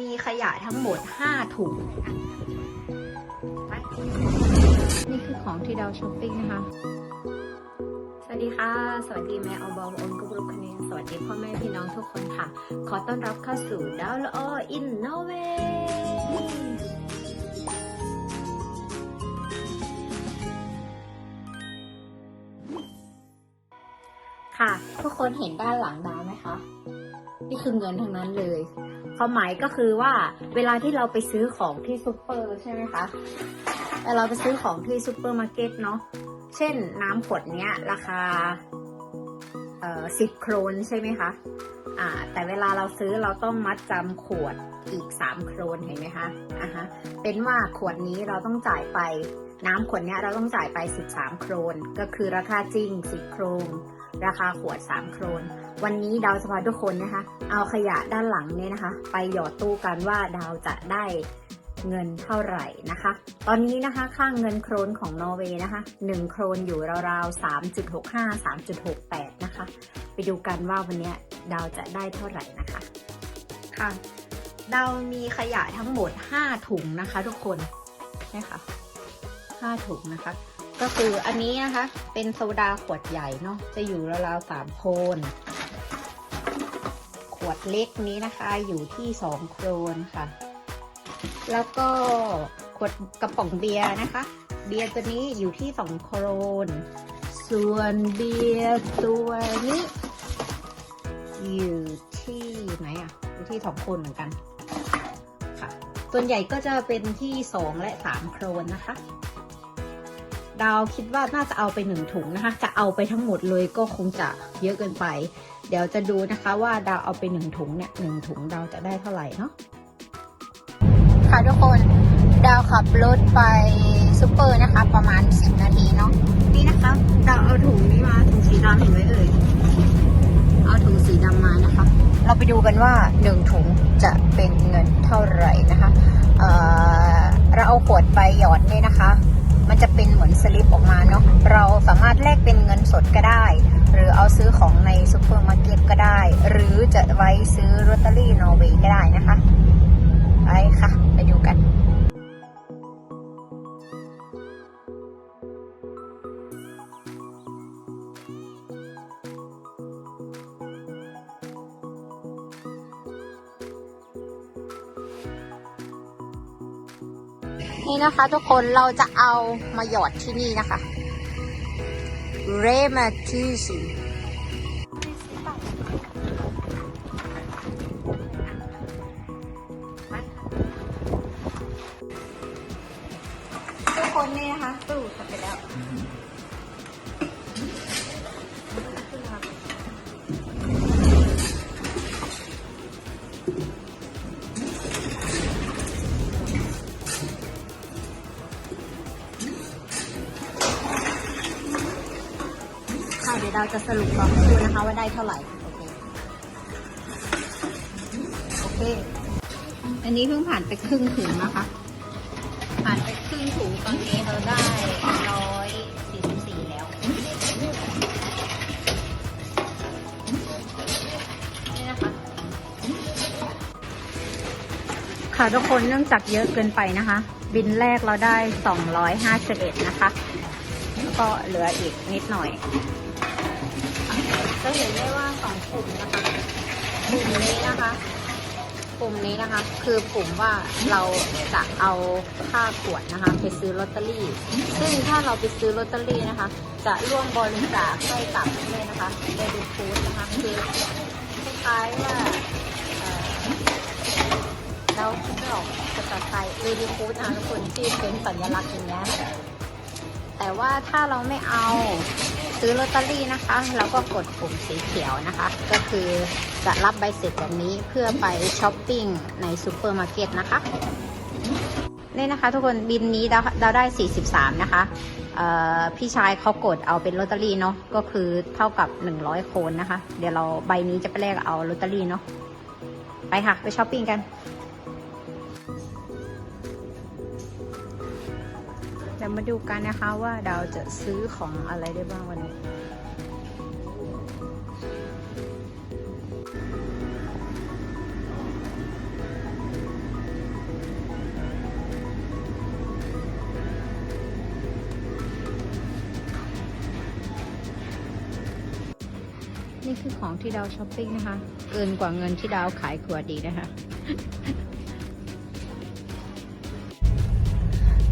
มีขยะทั้งหมด 5 ถุงไปนี่คือของที่เราช้อปปิ้งนะคะ สวัสดีค่ะ สวัสดีแม่เอาบอมอนกุบรุกคะเนสวัสดีพ่อแม่พี่น้องทุกคนค่ะ ขอต้อนรับเข้าสู่ดาวละออินโนเวค่ะ ทุกคนเห็นด้านหลังดาวไหมคะ นี่คือเงินทั้งนั้นเลย ความหมายก็คือว่าเวลาที่เราไปซื้อของที่ซูเปอร์ใช่ไหมคะเวลาเราไปซื้อของที่ซูเปอร์มาร์เก็ตเนาะ เช่นน้ำขวดเนี้ยราคาเอ่อสิบโครนใช่ไหมคะอ่าแต่เวลาเราซื้อเราต้องมัดจำขวดอีก3โครนเห็นไหมคะอ่าฮะเป็นว่าขวดนี้เราต้องจ่ายไปน้ำขวดเนี้ยเราต้องจ่ายไป 13 โครน ก็คือราคาจริง 10 โครน ราคาขวด 3 โครน วันนี้ดาวจะพาทุกคนนะคะ เอาขยะด้านหลังเนี่ยนะคะ ไปหยอดตู้กันว่าดาวจะได้เงินเท่าไหร่นะคะ ตอนนี้นะคะค่างเงินโครนของนอร์เวย์นะคะ 1 โครนอยู่ราวๆ 3.65 3.68 นะคะ ไปดูกันว่าวันนี้ดาวจะได้เท่าไหร่นะคะ ค่ะ ดาวมีขยะทั้งหมด 5 ถุงนะคะทุกคน นี่ค่ะ 5 ถุงนะคะ ก็คืออันนี้นะคะ เป็นโซดาขวดใหญ่เนาะจะอยู่ราวๆ3โครนขวดเล็กนี้นะคะอยู่ที่2โครนค่ะ แล้วก็ขวดกระป๋องเบียร์นะคะ เบียร์ตัวนี้อยู่ที่2โครน ส่วนเบียร์ตัวนี้ อยู่ที่ไหนอะอยู่ที่2โครนเหมือนกัน ค่ะ ส่วนใหญ่ก็จะเป็นที่2และ3โครนนะคะ ดาวคิดว่าน่าจะเอาไปหนึ่งถุงนะคะ จะเอาไปทั้งหมดเลยก็คงจะเยอะเกินไป เดี๋ยวจะดูนะคะว่าดาวเอาไปหนึ่งถุงเนี่ยหนึ่งถุงดาวจะได้เท่าไหร่เนาะค่ะทุกคนดาวขับรถไปซูเปอร์นะคะ ประมาณ 10 นาทีเนาะนี่นะคะดาวเอาถุงนี้มาถุงสีดำเห็นไหมเอ่ยเอาถุงสีดำมานะคะ เราไปดูกันว่าหนึ่งถุงจะเป็นเงินเท่าไหร่นะคะเอ่อเราเอาขวดไปหยอดเนี่ยนะคะ มันจะเป็นเหมือนสลิปออกมาเนาะเราสามารถแลกเป็นเงินสดก็ได้ หรือเอาซื้อของในซูเปอร์มาร์เก็ตก็ได้ หรือจะไว้ซื้อลอตเตอรี่นอร์เวย์ก็ได้นะคะ ไปค่ะ ไปดูกัน นี่นะคะ ทุกคนเราจะเอามาหยอดที่นี่นะคะ เรมาทีซีทุกคนนี่นะคะตู้จะไปแล้ว เดี๋ยวเราจะสรุปกอนให้ดูนะคะว่าได้เท่าไหร่ โอเค โอเค อันนี้เพิ่งผ่านไปครึ่งถุงนะคะ ผ่านไปครึ่งถุงตอนนี้เราได้ร้อยสี่สิบสี่แล้ว นี่นะคะ ค่ะทุกคนเนื่องจากเยอะเกินไปนะคะ บินแรกเราได้ 251 นะคะก็เหลืออีกนิดหน่อย จะเห็นได้ว่าสองปุ่มนะคะปุ่มนี้นะคะปุ่มนี้นะคะ คือปุ่มว่าเราจะเอาค่าขวดนะคะ ไปซื้อลอตเตอรี่ ซึ่งถ้าเราไปซื้อลอตเตอรี่นะคะ จะร่วมบริจาคให้กับเนี่ยนะคะเดบิตฟูดนะคะคือคล้ายว่าเอ่อเราคิดไม่ออกภาษาไทยเดบิฟูดนะคะทุกคนที่เป็นสัญลักษณ์อย่างเงี้ยแต่ว่าถ้าเราไม่เอา ซื้อลอตเตอรี่นะคะ เราก็กดปุ่มสีเขียวนะคะ ก็คือจะรับใบเสร็จแบบนี้เพื่อไปช้อปปิ้งในซูเปอร์มาร์เก็ตนะคะนี่นะคะทุกคนบินนี้เราเราได้ 43 นะคะพี่ชายเขากดเอาเป็นลอตเตอรี่เนาะก็คือเท่ากับ 100 โคนนะคะ เดี๋ยวเราใบนี้จะไปแลกเอาลอตเตอรี่เนาะไปค่ะ ไปช้อปปิ้งกันี๋ยวมาดูกันนะคะว่าดาวจะซื้อของอะไรได้บ้างวันนี้ นี่คือของที่ดาวช้อปปิ้งนะคะ เกินกว่าเงินที่ดาวขายขวดดีนะคะ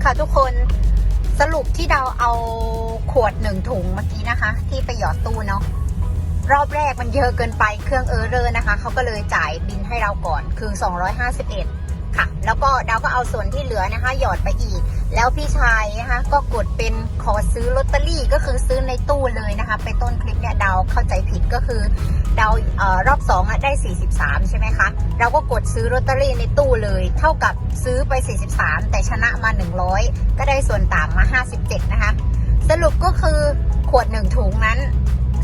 ค่ะทุกคน สรุปที่เราเอาขวดหนึ่งถุงเมื่อกี้นะคะ ที่ไปหยอดตู้เนาะรอบแรกมันเยอะเกินไปเครื่องเออเรอร์นะคะเขาก็เลยจ่ายบินให้เราก่อนคือ251 ค่ะ แล้วก็ดาวก็เอาส่วนที่เหลือนะคะ หยอดไปอีก แล้วพี่ชายนะคะก็กดเป็นขอซื้อลอตเตอรี่ก็คือซื้อในตู้เลยนะคะไปต้นคลิปเนี่ยดาวเข้าใจผิดก็คือดาวออรอบ2อะได้ 43 ใช่ไหมคะ เราก็กดซื้อลอตเตอรี่ในตู้เลย เท่ากับซื้อไป 43 แต่ชนะมา 100 ก็ได้ส่วนต่างมา 57 นะคะ สรุปก็คือขวดหนึ่งถุงนั้น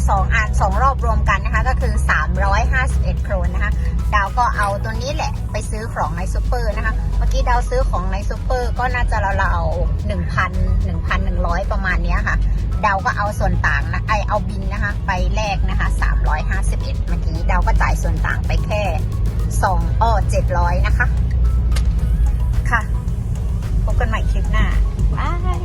2อัน2รอบรวมกันนะคะ ก็คือ 351 โครนนะคะ ดาวก็เอาตัวนี้แหละไปซื้อของในซูเปอร์นะคะ เมื่อกี้ดาวซื้อของในซูเปอร์ก็น่าจะราวๆหนึ่งพันหนึ่งพันหนึ่งร้อยประมาณนี้ค่ะ ดาวก็เอาส่วนต่างนะไอเอาบินนะคะ ไปแลกนะคะสามร้อยห้าสิบเอ็ดเมื่อกี้ดาวก็จ่ายส่วนต่างไปแค่สองอ้อเจ็ดร้อยนะคะ ค่ะ พบกันใหม่คลิปหน้าบาย